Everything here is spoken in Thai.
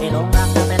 ไปลงรักกับแม่